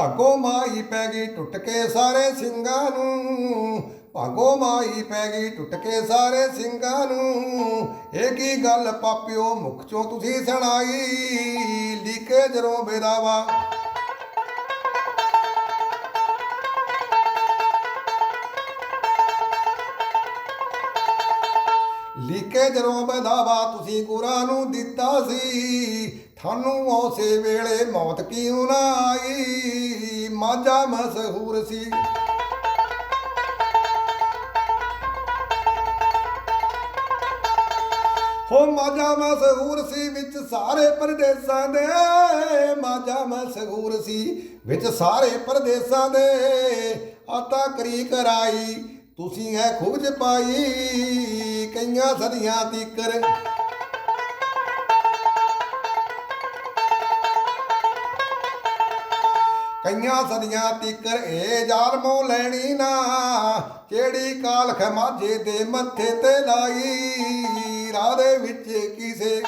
ਭਾਗੋ ਮਾਈ ਪੈ ਗਈ ਟੁੱਟ ਕੇ ਸਾਰੇ ਸਿੰਘਾਂ ਨੂੰ। ਭਾਗੋ ਮਾਈ ਪੈ ਗਈ ਟੁੱਟ ਕੇ ਸਾਰੇ ਸਿੰਘਾਂ ਨੂੰ। ਇਹ ਕੀ ਗੱਲ ਪਾਪਿਓ, ਮੁਖ ਚੋਂ ਤੁਸੀਂ ਸੁਣਾਈ? ਲੀਕੇ ਜਰੋਂ ਬੇਦਾਵਾ ਲੀਕੇ ਜਰੋਂ ਬਦਾਵਾ ਤੁਸੀਂ ਗੁਰਾਂ ਨੂੰ ਦਿੱਤਾ ਸੀ। ਤੁਹਾਨੂੰ ਉਸੇ ਵੇਲੇ ਮੌਤ ਕਿਉਂ ਨਾ ਆਈ ਮਾਝਾ ਮਸ਼ਹੂਰ ਸੀ ਹੋ ਮਾਝਾ ਮਸ਼ਹੂਰ ਸੀ ਵਿੱਚ ਸਾਰੇ ਪਰਦੇਸਾਂ ਦੇ ਮਾਝਾ ਮਸ਼ਹੂਰ ਸੀ ਵਿੱਚ ਸਾਰੇ ਪਰਦੇਸਾਂ ਦੇ ਆਤਾ ਕਰੀ ਕਰਾਈ ਤੁਸੀਂ ਐ ਖੁਬਜ ਪਾਈ ਕਈਆਂ ਸਦੀਆਂ ਤੀਕਰ ਕਈਆਂ ਸਦੀਆਂ ਤੀਕਰ ਇਹ ਜ਼ਾਲਮੋਂ ਲੈਣੀ ਨਾ। ਕਿਹੜੀ ਕਾਲ ਖਮਾਜੇ ਦੇ ਮੱਥੇ ਤੇ ਲਾਈ? ਰਾਹ ਦੇ ਵਿੱਚ ਕਿਸੇ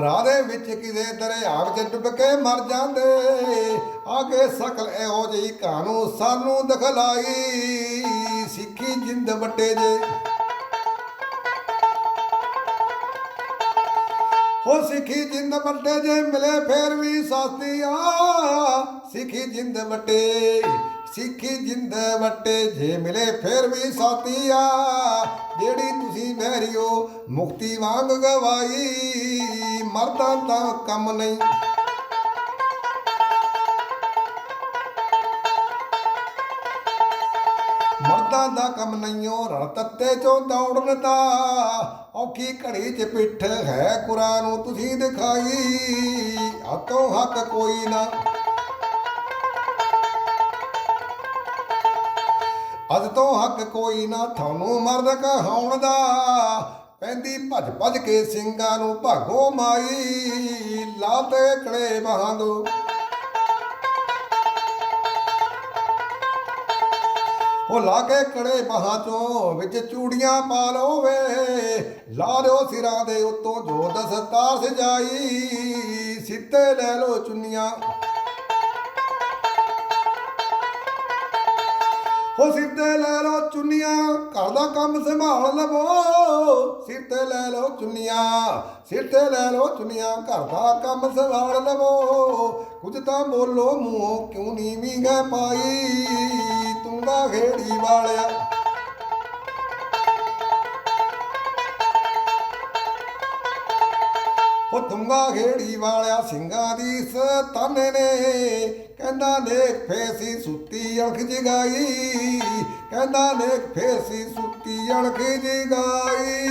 ਰਾਹ ਦੇ ਵਿੱਚ ਕਿਸੇ ਦਰਿਆ ਵਿੱਚ ਡੁੱਬ ਕੇ ਮਰ ਜਾਂਦੇ। ਆਗੇ ਸਕਲ ਇਹੋ ਜਿਹੀ ਕਾਨੂੰ ਸਾਨੂੰ ਦਿਖਲਾਈ। ਸਿੱਖੀ ਜਿੰਦ ਵੱਡੇ ਜੇ ਉਹ ਸਿੱਖੀ ਜਿੰਦ ਵੱਟੇ ਜੇ ਮਿਲੇ ਫੇਰ ਵੀ ਸਾਥੀ ਆ। ਸਿੱਖੀ ਜਿੰਦ ਵੱਟੇ, ਸਿੱਖੀ ਜਿੰਦ ਵੱਟੇ ਜੇ ਮਿਲੇ ਫੇਰ ਵੀ ਸਾਥੀ ਆ। ਜਿਹੜੀ ਤੁਸੀਂ ਮਹਿਰਿਓ ਮੁਕਤੀ ਵਾਂਗ ਗਵਾਈ, ਮਰਦਾਂ ਦਾ ਕੰਮ ਨਹੀਂ ਮਰਦਾਂ ਦਾ ਕੰਮ ਨਹੀਂਓ ਰਲ ਤੱਤੇ ਚੋਂ ਦੌੜਨ ਦਾ। ਔਖੀ ਘੜੀ 'ਚ ਪਿੱਠ ਹੈ ਕੁਰਾਨ ਨੂੰ ਤੁਸੀਂ ਦਿਖਾਈ, ਹੱਥੋਂ ਹੱਕ ਕੋਈ ਨਾ। ਅੱਜ ਤੋਂ ਹੱਕ ਕੋਈ ਨਾ, ਤੁਹਾਨੂੰ ਮਰਦ ਕਹਾਉਣ ਦਾ। ਪੈਂਦੀ ਭੱਜ ਭੱਜ ਕੇ ਸਿੰਘਾਂ ਨੂੰ ਭਾਗੋ ਮਾਈ, ਲਾਤੇ ਕਲੇ ਬਹਾਂਦੋ ਉਹ ਲਾ ਕੇ ਕੜੇ ਬਾਹਾਂ ਚੋਂ ਵਿੱਚ ਚੂੜੀਆਂ ਪਾ ਲਓ ਵੇ। ਲਾ ਦਿਓ ਸਿਰਾਂ ਦੇ ਉੱਤੋਂ ਜੋ ਦਸਤਾਰ ਸਜਾਈ ਸਿੱਤੇ ਲੈ ਲਓ ਚੁੰਨੀਆਂ। ਹੋ ਸਿਰ ਲੈ ਲਓ ਚੁੰਨੀਆਂ, ਘਰ ਦਾ ਕੰਮ ਸੰਭਾਲ ਲਵੋ। ਸਿਰ ਲੈ ਲਓ ਚੁੰਨੀਆਂ ਸਿਰ ਲੈ ਲਓ ਚੁੰਨੀਆਂ, ਘਰ ਦਾ ਕੰਮ ਸੰਭਾਲ ਲਵੋ। ਕੁਝ ਤਾਂ ਬੋਲੋ, ਮੂੰਹੋਂ ਕਿਉਂ ਨੀਵੀਂ ਗਏ ਪਾਈ? ਖੇੜੀ ਵਾਲਿਆ। ਉਹ ਤੁੰਗਾ ਖੇੜੀ ਵਾਲਿਆ ਸਿੰਘਾਂ ਦੀ ਸਤਾਨੇ ਨੇ। ਕਹਿੰਦਾ ਲੇਖ ਫੇਸੀ ਸੁੱਤੀ ਅਣਖ ਜਗਾਈ। ਕਹਿੰਦਾ ਲੇਖ ਫੇਸੀ ਸੁੱਤੀ ਅਣਖ ਜਗਾਈ।